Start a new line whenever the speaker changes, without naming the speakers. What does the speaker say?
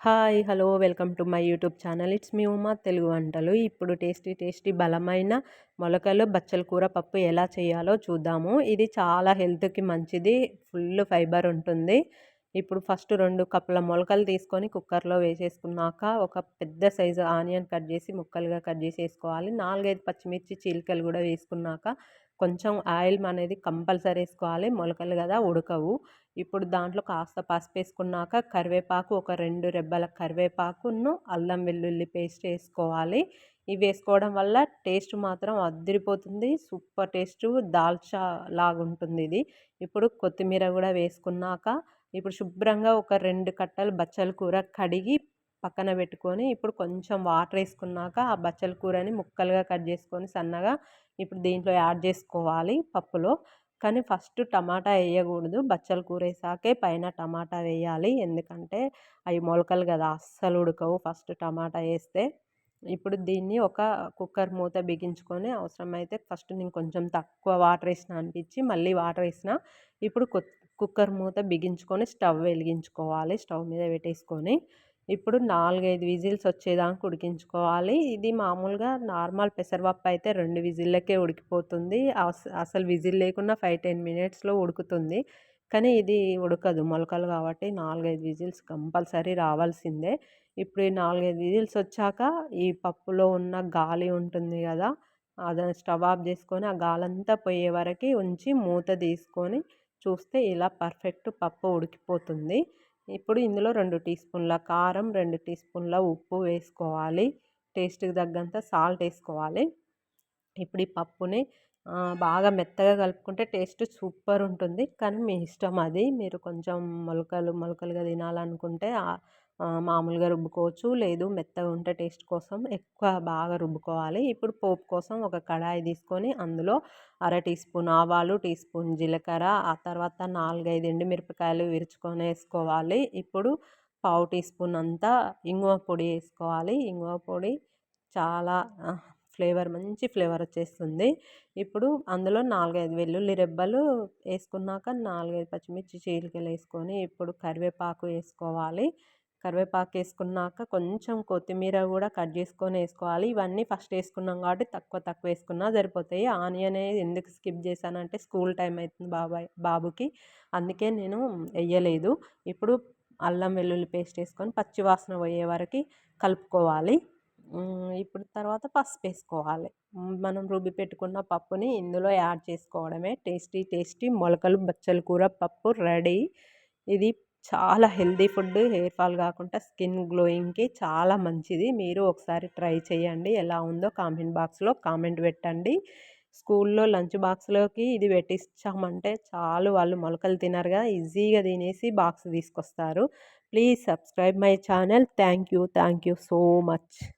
Hi hello welcome to my YouTube channel. It's me Uma Telugu వంటలు. ఇప్పుడు tasty tasty బలమైన మొలకలు బచ్చల కూర పప్పు ఎలా చేయాలో చూద్దాము. ఇది చాలా హెల్త్కి మంచిది ఫుల్ ఫైబర్ ఉంటుంది. ఇప్పుడు ఫస్ట్ రెండు కప్పుల మొలకలు తీసుకొని కుక్కర్లో వేసేసుకున్నాక ఒక పెద్ద సైజు ఆనియన్ కట్ చేసి ముక్కలుగా కట్ చేసి వేసుకోవాలి. నాలుగైదు పచ్చిమిర్చి చీలికలు కూడా వేసుకున్నాక కొంచెం ఆయిల్ అనేది కంపల్సరీ వేసుకోవాలి. మొలకలు కదా ఉడకవు. ఇప్పుడు దాంట్లో కాస్త పసుపు వేసుకున్నాక కరివేపాకు ఒక రెండు రెబ్బల కరివేపాకును అల్లం వెల్లుల్లి పేస్ట్ వేసుకోవాలి. ఇవి వేసుకోవడం వల్ల టేస్ట్ మాత్రం అద్దరిపోతుంది సూపర్ టేస్ట్ దాల్చా లాగా ఉంటుంది ఇది. ఇప్పుడు కొత్తిమీర కూడా వేసుకున్నాక ఇప్పుడు శుభ్రంగా ఒక రెండు కట్టలు బచ్చల కూర కడిగి పక్కన పెట్టుకొని ఇప్పుడు కొంచెం వాటర్ వేసుకున్నాక ఆ బచ్చల కూరని ముక్కలుగా కట్ చేసుకొని సన్నగా ఇప్పుడు దీంట్లో యాడ్ చేసుకోవాలి పప్పులో. కానీ ఫస్ట్ టమాటా వేయకూడదు. బచ్చల కూర వేసాకే పైన టమాటా వేయాలి. ఎందుకంటే అవి మొలకలు కదా అస్సలు ఉడకవు ఫస్ట్ టమాటా వేస్తే. ఇప్పుడు దీన్ని ఒక కుక్కర్ మూత బిగించుకొని అవసరమైతే ఫస్ట్ నేను కొంచెం తక్కువ వాటర్ వేసిన అనిపించి మళ్ళీ వాటర్ వేసిన ఇప్పుడు కుక్కర్ మూత బిగించుకొని స్టవ్ వెలిగించుకోవాలి. స్టవ్ మీద పెట్టేసుకొని ఇప్పుడు నాలుగైదు విజిల్స్ వచ్చేదాకా ఉడికించుకోవాలి. ఇది మామూలుగా నార్మల్ పెసరపప్పు అయితే రెండు విజిల్లకే ఉడికిపోతుంది. అసలు విజిల్ లేకుండా ఫైవ్ టెన్ మినిట్స్లో ఉడుకుతుంది. కానీ ఇది ఉడకదు. మొలకలు కాబట్టి నాలుగైదు విజిల్స్ కంపల్సరీ రావాల్సిందే. ఇప్పుడు ఈ నాలుగైదు విజిల్స్ వచ్చాక ఈ పప్పులో ఉన్న గాలి ఉంటుంది కదా అది స్టవ్ ఆఫ్ చేసుకొని ఆ గాలంతా పోయే వరకు ఉంచి మూత తీసుకొని చూస్తే ఇలా పర్ఫెక్ట్ పప్పు ఉడికిపోతుంది. ఇప్పుడు ఇందులో రెండు టీ స్పూన్ల కారం రెండు టీ స్పూన్ల ఉప్పు వేసుకోవాలి. టేస్ట్కి తగ్గంత సాల్ట్ వేసుకోవాలి. ఇప్పుడు ఈ పప్పుని బాగా మెత్తగా కలుపుకుంటే టేస్ట్ సూపర్ ఉంటుంది. కానీ మీ ఇష్టం అది. మీరు కొంచెం మొలకలు మొలకలుగా తినాలనుకుంటే మామూలుగా రుబ్బుకోవచ్చు. లేదు మెత్తగా ఉంటే టేస్ట్ కోసం ఎక్కువ బాగా రుబ్బుకోవాలి. ఇప్పుడు పోపు కోసం ఒక కడాయి తీసుకొని అందులో అర టీ స్పూన్ ఆవాలు టీ స్పూన్ జీలకర్ర ఆ తర్వాత నాలుగైదు ఎండుమిరపకాయలు విరుచుకొని వేసుకోవాలి. ఇప్పుడు పావు టీ స్పూన్ అంతా ఇంగువ పొడి వేసుకోవాలి. ఇంగువ పొడి చాలా ఫ్లేవర్ మంచి ఫ్లేవర్ వచ్చేస్తుంది. ఇప్పుడు అందులో నాలుగైదు వెల్లుల్లి రెబ్బలు వేసుకున్నాక నాలుగైదు పచ్చిమిర్చి చీలికలు వేసుకొని ఇప్పుడు కరివేపాకు వేసుకోవాలి. కరివేపాకు వేసుకున్నాక కొంచెం కొత్తిమీర కూడా కట్ చేసుకొని వేసుకోవాలి. ఇవన్నీ ఫస్ట్ వేసుకున్నాం కాబట్టి తక్కువ తక్కువ వేసుకున్నా సరిపోతాయి. ఆనియన్ ఎందుకు స్కిప్ చేశానంటే స్కూల్ టైం అవుతుంది బాబాయ్ బాబుకి. అందుకే నేను వేయలేదు. ఇప్పుడు అల్లం వెల్లుల్లి పేస్ట్ వేసుకొని పచ్చి వాసన పోయే వరకు కలుపుకోవాలి. ఇప్పుడు తర్వాత పసుపు వేసుకోవాలి. మనం రుబ్బి పెట్టుకున్న పప్పుని ఇందులో యాడ్ చేసుకోవడమే. టేస్టీ టేస్టీ మొలకలు బచ్చల కూర పప్పు రెడీ. ఇది చాలా హెల్దీ ఫుడ్ హెయిర్ ఫాల్ కాకుండా స్కిన్ గ్లోయింగ్కి చాలా మంచిది. మీరు ఒకసారి ట్రై చేయండి. ఎలా ఉందో కామెంట్ బాక్స్లో కామెంట్ పెట్టండి. స్కూల్లో లంచ్ బాక్స్లోకి ఇది పెట్టించామంటే చాలు వాళ్ళు మొలకలు తినరుగా. ఈజీగా తినేసి బాక్స్ తీసుకొస్తారు. Please subscribe my channel. Thank you thank you so much.